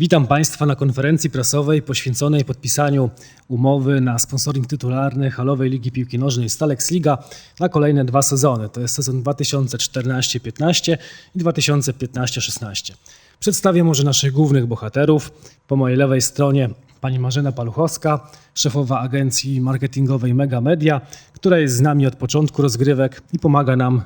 Witam Państwa na konferencji prasowej poświęconej podpisaniu umowy na sponsoring tytularny halowej Ligi Piłki Nożnej Stalex Liga na kolejne dwa sezony. To jest sezon 2014-15 i 2015-16. Przedstawię może naszych głównych bohaterów. Po mojej lewej stronie pani Marzena Paluchowska, szefowa agencji marketingowej Mega Media, która jest z nami od początku rozgrywek i pomaga nam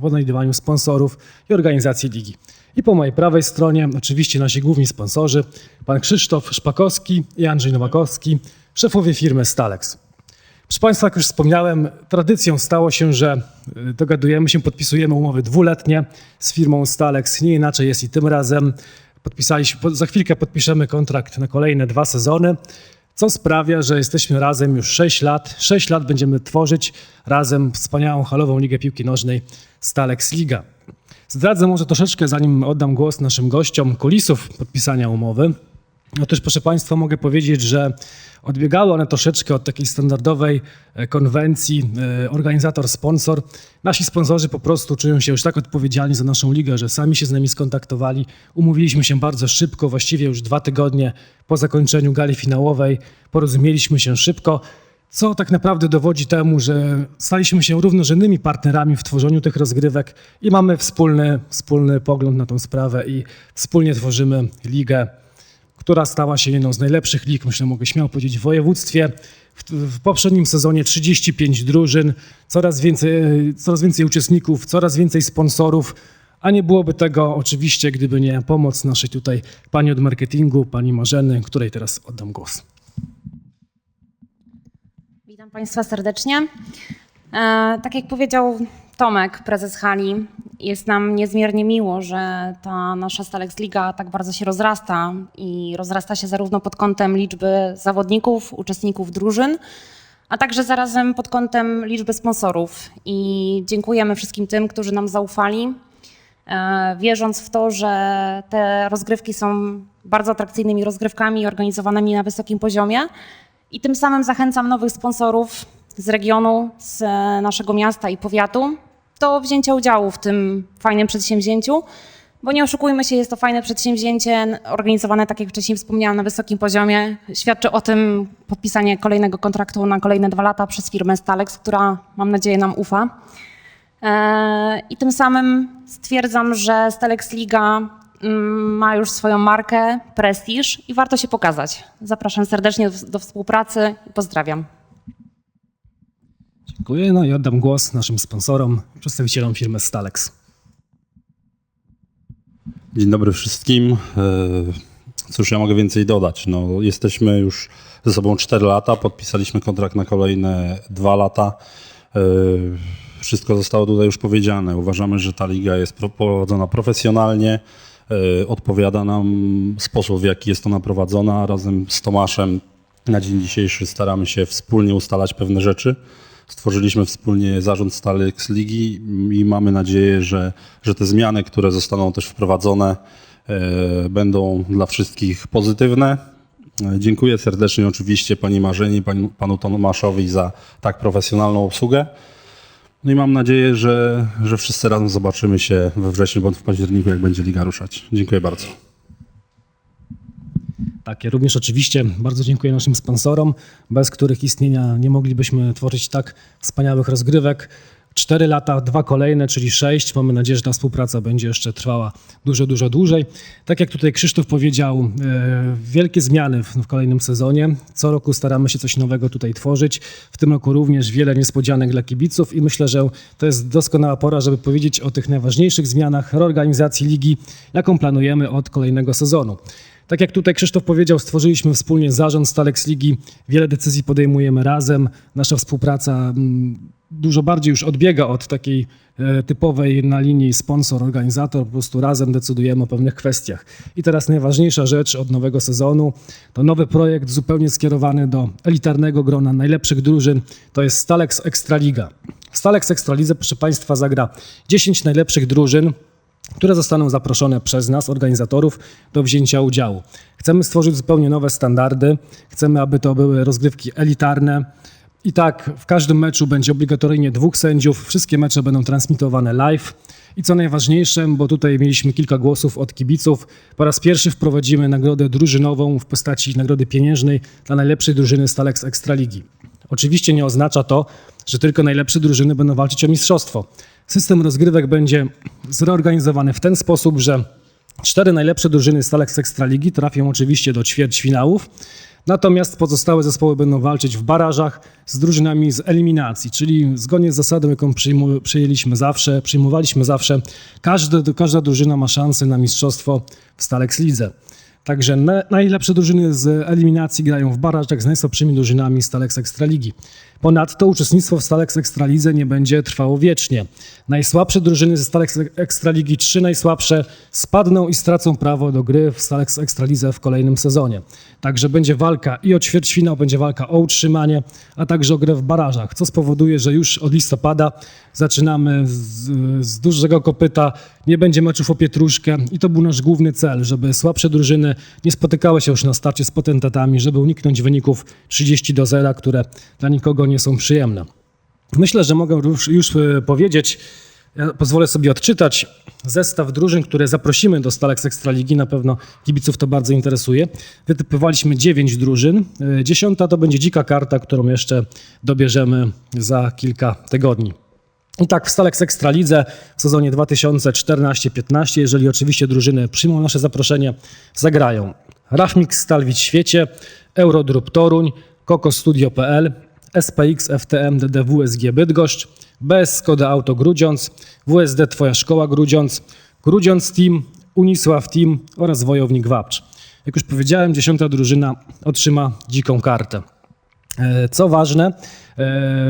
w odnajdywaniu sponsorów i organizacji ligi. I po mojej prawej stronie oczywiście nasi główni sponsorzy, pan Krzysztof Szpakowski i Andrzej Nowakowski, szefowie firmy Stalex. Proszę Państwa, jak już wspomniałem, tradycją stało się, że y, dogadujemy się, podpisujemy umowy dwuletnie z firmą Stalex. Nie inaczej jest i tym razem. Podpisaliśmy, po- za chwilkę podpiszemy kontrakt na kolejne dwa sezony, co sprawia, że jesteśmy razem już 6 lat. 6 lat będziemy tworzyć razem wspaniałą halową ligę piłki nożnej Stalex Liga. Zdradzę może troszeczkę, zanim oddam głos naszym gościom, kulisów podpisania umowy. Otóż, proszę Państwa, mogę powiedzieć, że odbiegały one troszeczkę od takiej standardowej e, konwencji e, organizator-sponsor. Nasi sponsorzy po prostu czują się już tak odpowiedzialni za naszą ligę, że sami się z nami skontaktowali. Umówiliśmy się bardzo szybko, właściwie już dwa tygodnie po zakończeniu gali finałowej. Porozumieliśmy się szybko, co tak naprawdę dowodzi temu, że staliśmy się równorzędnymi partnerami w tworzeniu tych rozgrywek i mamy wspólny, wspólny pogląd na tą sprawę i wspólnie tworzymy ligę która stała się jedną z najlepszych lig, myślę, mogę śmiało powiedzieć, w województwie. W, w poprzednim sezonie 35 drużyn, coraz więcej, coraz więcej uczestników, coraz więcej sponsorów, a nie byłoby tego oczywiście, gdyby nie pomoc naszej tutaj pani od marketingu, pani Marzeny, której teraz oddam głos. Witam Państwa serdecznie. E, tak jak powiedział Tomek, prezes hali, jest nam niezmiernie miło, że ta nasza Stalex Liga tak bardzo się rozrasta i rozrasta się zarówno pod kątem liczby zawodników, uczestników drużyn, a także zarazem pod kątem liczby sponsorów. I dziękujemy wszystkim tym, którzy nam zaufali, e, wierząc w to, że te rozgrywki są bardzo atrakcyjnymi rozgrywkami organizowanymi na wysokim poziomie. I tym samym zachęcam nowych sponsorów z regionu, z e, naszego miasta i powiatu do wzięcia udziału w tym fajnym przedsięwzięciu, bo nie oszukujmy się, jest to fajne przedsięwzięcie organizowane, tak jak wcześniej wspomniałam, na wysokim poziomie. Świadczy o tym podpisanie kolejnego kontraktu na kolejne dwa lata przez firmę Stalex, która mam nadzieję nam ufa. E, I tym samym stwierdzam, że Stalex Liga mm, ma już swoją markę, prestiż i warto się pokazać. Zapraszam serdecznie do, do współpracy i pozdrawiam. Dziękuję. No i oddam głos naszym sponsorom, przedstawicielom firmy Stalex. Dzień dobry wszystkim. E, Cóż, ja mogę więcej dodać. No, jesteśmy już ze sobą 4 lata, podpisaliśmy kontrakt na kolejne 2 lata. E, Wszystko zostało tutaj już powiedziane. Uważamy, że ta liga jest pro- prowadzona profesjonalnie. E, Odpowiada nam sposób, w jaki jest ona prowadzona. Razem z Tomaszem na dzień dzisiejszy staramy się wspólnie ustalać pewne rzeczy. Stworzyliśmy wspólnie zarząd Stalex Ligi i mamy nadzieję, że, że te zmiany, które zostaną też wprowadzone, e, będą dla wszystkich pozytywne. E, Dziękuję serdecznie oczywiście Pani Marzeni, pani, Panu Tomaszowi za tak profesjonalną obsługę. No i mam nadzieję, że, że wszyscy razem zobaczymy się we wrześniu bądź w październiku, jak będzie liga ruszać. Dziękuję bardzo. Tak, ja również oczywiście bardzo dziękuję naszym sponsorom, bez których istnienia nie moglibyśmy tworzyć tak wspaniałych rozgrywek. Cztery lata, dwa kolejne, czyli sześć. Mamy nadzieję, że ta współpraca będzie jeszcze trwała dużo, dużo dłużej. Tak jak tutaj Krzysztof powiedział, e, wielkie zmiany w kolejnym sezonie. Co roku staramy się coś nowego tutaj tworzyć. W tym roku również wiele niespodzianek dla kibiców i myślę, że to jest doskonała pora, żeby powiedzieć o tych najważniejszych zmianach reorganizacji ligi, jaką planujemy od kolejnego sezonu. Tak jak tutaj Krzysztof powiedział, stworzyliśmy wspólnie zarząd Stalex Ligi. Wiele decyzji podejmujemy razem. Nasza współpraca mm, dużo bardziej już odbiega od takiej e, typowej na linii sponsor-organizator. Po prostu razem decydujemy o pewnych kwestiach. I teraz najważniejsza rzecz od nowego sezonu to nowy projekt zupełnie skierowany do elitarnego grona najlepszych drużyn. To jest Stalex Ekstraliga. W Stalex Ekstralidze, proszę Państwa, zagra 10 najlepszych drużyn które zostaną zaproszone przez nas, organizatorów, do wzięcia udziału. Chcemy stworzyć zupełnie nowe standardy, chcemy, aby to były rozgrywki elitarne. I tak w każdym meczu będzie obligatoryjnie dwóch sędziów, wszystkie mecze będą transmitowane live I co najważniejsze, bo tutaj mieliśmy kilka głosów od kibiców, po raz pierwszy wprowadzimy nagrodę drużynową w postaci nagrody pieniężnej dla najlepszej drużyny Stalex Ekstraligi. Oczywiście nie oznacza to, że tylko najlepsze drużyny będą walczyć o mistrzostwo. System rozgrywek będzie zreorganizowany w ten sposób, że cztery najlepsze drużyny Stalex Ekstraligi trafią oczywiście do ćwierćfinałów, natomiast pozostałe zespoły będą walczyć w barażach z drużynami z eliminacji, czyli zgodnie z zasadą, jaką przyjęliśmy zawsze, przyjmowaliśmy zawsze, każde, każda drużyna ma szansę na mistrzostwo w Stalex Lidze. Także na, najlepsze drużyny z eliminacji grają w barażach z najsłabszymi drużynami Stalex Ekstraligi. Ponadto uczestnictwo w Stalex Ekstralidze nie będzie trwało wiecznie. Najsłabsze drużyny ze Stalex Ekstraligi, trzy najsłabsze, spadną i stracą prawo do gry w Stalex Ekstralidze w kolejnym sezonie. Także będzie walka i o ćwierćfinał, będzie walka o utrzymanie, a także o grę w barażach, co spowoduje, że już od listopada zaczynamy z, z dużego kopyta, nie będzie meczów o pietruszkę i to był nasz główny cel, żeby słabsze drużyny nie spotykały się już na starcie z potentatami, żeby uniknąć wyników 30 do 0, które dla nikogo nie są przyjemne. Myślę, że mogę już, e, powiedzieć, ja pozwolę sobie odczytać zestaw drużyn, które zaprosimy do Stalex Ekstraligi. Na pewno kibiców to bardzo interesuje. Wytypowaliśmy 9 drużyn. E, Dziesiąta to będzie dzika karta, którą jeszcze dobierzemy za kilka tygodni. I tak w Stalex Ekstralidze w sezonie 2014-15, jeżeli oczywiście drużyny przyjmą nasze zaproszenie, zagrają Rachmix Stalwicz Świecie, Eurodrup Toruń, Koko Studio.pl, SPX FTM DD WSG Bydgoszcz, BS Skoda Auto Grudziądz, WSD Twoja Szkoła Grudziądz, Grudziądz Team, Unisław Team oraz Wojownik Wapcz. Jak już powiedziałem, dziesiąta drużyna otrzyma dziką kartę. E, Co ważne, e,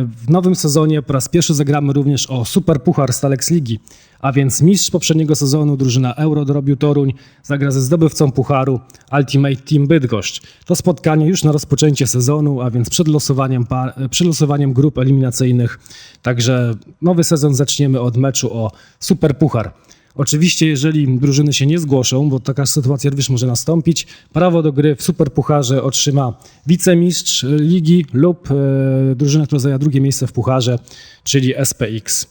w nowym sezonie po raz pierwszy zagramy również o Super Puchar Stalex Ligi, a więc mistrz poprzedniego sezonu, drużyna Euro Drobiu Toruń, zagra ze zdobywcą Pucharu Ultimate Team Bydgoszcz. To spotkanie już na rozpoczęcie sezonu, a więc przed losowaniem, przed losowaniem grup eliminacyjnych. Także nowy sezon zaczniemy od meczu o Super Puchar. Oczywiście, jeżeli drużyny się nie zgłoszą, bo taka sytuacja również może nastąpić, prawo do gry w Superpucharze otrzyma wicemistrz ligi lub e, drużyna, która zajęła drugie miejsce w pucharze, czyli SPX.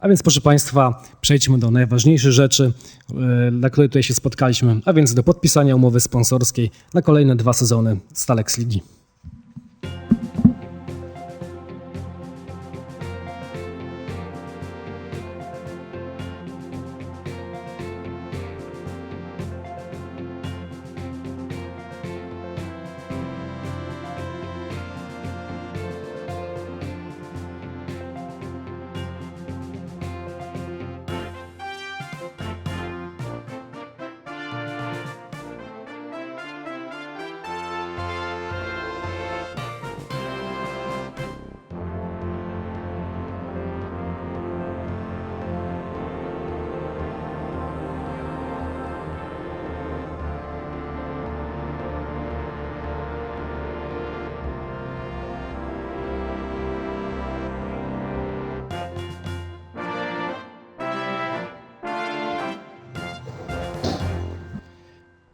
A więc, proszę Państwa, przejdźmy do najważniejszych rzeczy, e, dla której tutaj się spotkaliśmy, a więc do podpisania umowy sponsorskiej na kolejne dwa sezony Stalex Ligi.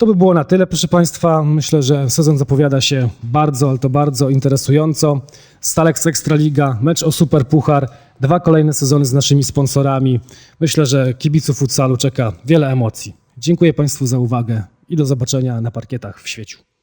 To by było na tyle, proszę Państwa. Myślę, że sezon zapowiada się bardzo, ale to bardzo interesująco. Stalex Ekstraliga, mecz o Super Puchar, dwa kolejne sezony z naszymi sponsorami. Myślę, że kibiców futsalu czeka wiele emocji. Dziękuję Państwu za uwagę i do zobaczenia na parkietach w świeciu.